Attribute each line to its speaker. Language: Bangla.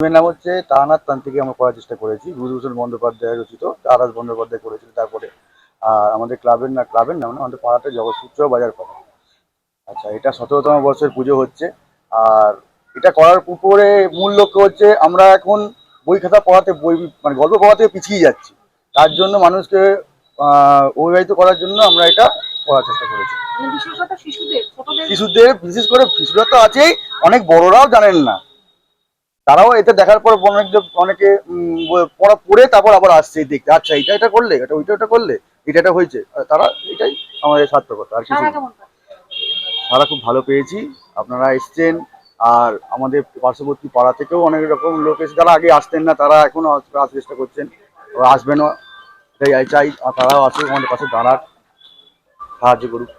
Speaker 1: ফিল্মের নাম হচ্ছে তারানাথ তান্ত্রিকে আমরা করার চেষ্টা করেছি। বিভূতিভূষণ বন্দ্যোপাধ্যায় রচিত তারাস বন্দ্যোপাধ্যায় করেছিল তারপরে। আর আমাদের ক্লাবের না ক্লাবের নাম না আমাদের পাড়াতে জগৎসূত্র বাজার পাড়া। আচ্ছা এটা সতেরোতম বর্ষের পুজো হচ্ছে। আর এটা করার উপরে মূল লক্ষ্য হচ্ছে আমরা এখন বই খাতা পড়াতে বই মানে গল্প পড়াতে পিছিয়ে যাচ্ছি। তার জন্য মানুষকে অবিবাহিত করার জন্য আমরা এটা করার চেষ্টা করেছি।
Speaker 2: মানে শিশুদের
Speaker 1: শিশুদের বিশেষ করে শিশুরা তো আছেই অনেক বড়রাও জানেন না। তারাও এটা দেখার পর অনেক অনেকে পড়া পড়ে তারপর আবার আসছে এই দেখতে আচ্ছা এটা এটা করলে এটা ওইটা ওটা করলে এটা এটা হয়েছে। তারা এটাই আমাদের সার্থকতা আর কিছু?
Speaker 2: সারা
Speaker 1: খুব ভালো পেয়েছি। আপনারা এসছেন আর আমাদের পার্শ্ববর্তী পাড়া থেকেও অনেক রকম লোক এসে যারা আগে আসতেন না তারা এখনও আস- আসার চেষ্টা করছেন। ওরা আসবেনও। তাই চাই তারাও আসুক আমাদের পাশে দাঁড়াক। সাহায্য করুক।